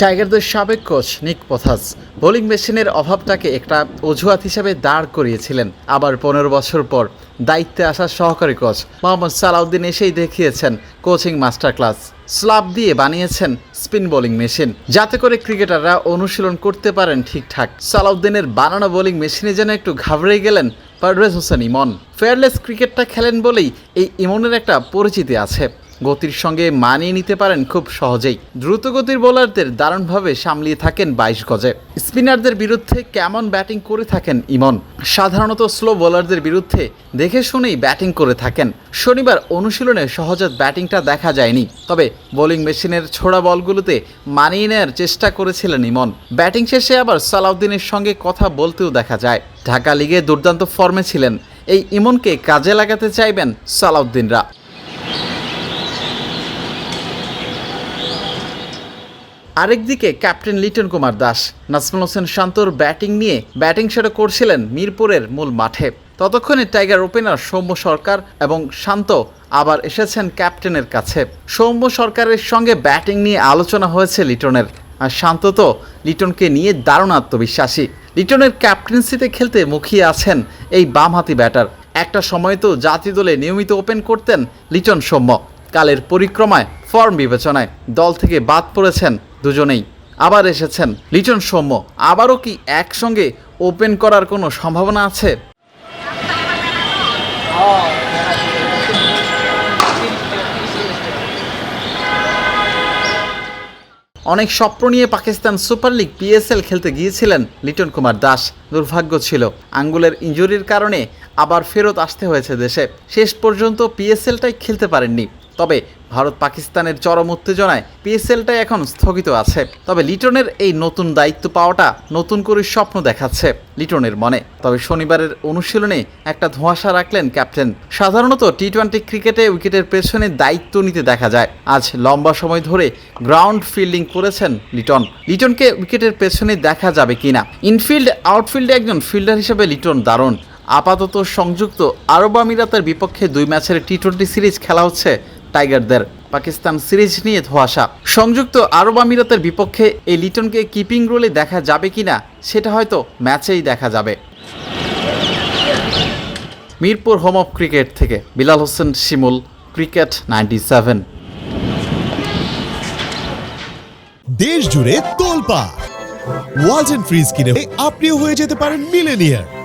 টাইগারদের সাবেক কোচ নিক পথাস বোলিং মেশিনের অভাবটাকে একটা অজুহাত হিসেবে দাঁড় করিয়েছিলেন। আবার পনেরো বছর পর দায়িত্বে আসা সহকারী কোচ মোহাম্মদ সালাউদ্দিন এসেই দেখিয়েছেন কোচিং মাস্টার ক্লাস স্লাব দিয়ে বানিয়েছেন স্পিন বোলিং মেশিন। যাতে করে ক্রিকেটাররা অনুশীলন করতে পারেন ঠিকঠাক। সালাউদ্দিনের বানানো বোলিং মেশিনে যেন একটু ঘাবড়ে গেলেন পারভেজ হোসেন ইমন। ফেয়ারলেস ক্রিকেটটা খেলেন বলেই এই ইমনের একটা পরিচিতি আছে। গতির সঙ্গে মানিয়ে নিতে পারেন খুব সহজেই। দ্রুতগতির বোলারদের দারুণভাবে সামলিয়ে থাকেন বাইশ গজে। স্পিনারদের বিরুদ্ধে কেমন ব্যাটিং করে থাকেন ইমন? সাধারণত স্লো বোলারদের বিরুদ্ধে দেখে শুনেই ব্যাটিং করে থাকেন। শনিবার অনুশীলনে সহজাত ব্যাটিংটা দেখা যায়নি। তবে বোলিং মেশিনের ছোড়া বলগুলোতে মানিয়ে নেওয়ার চেষ্টা করেছিলেন ইমন। ব্যাটিং শেষে আবার সালাউদ্দিনের সঙ্গে কথা বলতেও দেখা যায়। ঢাকা লিগে দুর্দান্ত ফর্মে ছিলেন। এই ইমনকে কাজে লাগাতে চাইবেন সালাউদ্দিনরা। আরেকদিকে ক্যাপ্টেন লিটন কুমার দাস, নাজমুল হোসেন শান্তর ব্যাটিং নিয়ে ব্যাটিং সেটা করছিলেন মিরপুরের মূল মাঠে। ততক্ষণে টাইগার ওপেনার সৌম্য সরকার এবং শান্ত আবার এসেছেন ক্যাপ্টেনের কাছে। সৌম্য সরকারের সঙ্গে ব্যাটিং নিয়ে আলোচনা হয়েছে লিটনের। আর শান্ত তো লিটনকে নিয়ে দারুণ আত্মবিশ্বাসী। লিটনের ক্যাপ্টেন্সিতে খেলতে মুখিয়ে আছেন এই বামহাতি ব্যাটার। একটা সময় তো জাতীয় দলে নিয়মিত ওপেন করতেন লিটন সৌম্য। কালের পরিক্রমায়, ফর্ম বিবেচনায় দল থেকে বাদ পড়েছেন দুজনেই। আবার এসেছেন লিটন সৌম্য। আবারও কি একসঙ্গে ওপেন করার কোনো সম্ভাবনা আছে? অনেক স্বপ্ন নিয়ে পাকিস্তান সুপার লিগ পিএসএল খেলতে গিয়েছিলেন লিটন কুমার দাস। দুর্ভাগ্য ছিল। আঙ্গুলের ইঞ্জুরির কারণে আবার ফেরত আসতে হয়েছে দেশে। শেষ পর্যন্ত পিএসএলটাই খেলতে পারেননি। তবে ভারত পাকিস্তানের চরম উত্তেজনায় পিএসএলটাই এখন স্থগিত আছে। তবে লিটনের এই নতুন দায়িত্ব পাওয়াটা নতুন করে স্বপ্ন দেখাচ্ছে লিটনের মনে। তবে শনিবারের অনুশীলনে একটা ধোঁয়াশা রাখলেন ক্যাপ্টেন। সাধারণত টি টোয়েন্টি ক্রিকেটে উইকেটের পেছনে দায়িত্ব নিতে দেখা যায়। আজ লম্বা সময় ধরে গ্রাউন্ড ফিল্ডিং করেছেন লিটন। লিটনকে উইকেটের পেছনে দেখা যাবে কিনা? ইনফিল্ড, আউটফিল্ডে একজন ফিল্ডার হিসেবে লিটন দারুণ। আপাতত সংযুক্ত আরব আমিরাতের বিপক্ষে দুই ম্যাচের টি টোয়েন্টি সিরিজ খেলা হচ্ছে টাইগারদের পাকিস্তান সিরিজ নিয়ে ধোয়াশা। সংযুক্ত আরব আমিরাতের বিপক্ষে এই লিটনকে কিপিং রোলে দেখা যাবে কিনা, সেটা হয়তো ম্যাচেই দেখা যাবে। মিরপুর হোম অফ ক্রিকেট থেকে Bilal Hossain Shimul, cricket ninety seven. দেশ জুড়ে তোলপা ওয়ালটন ফ্রিজ কিনে আপনিও হয়ে যেতে পারেন মিলেনিয়ার।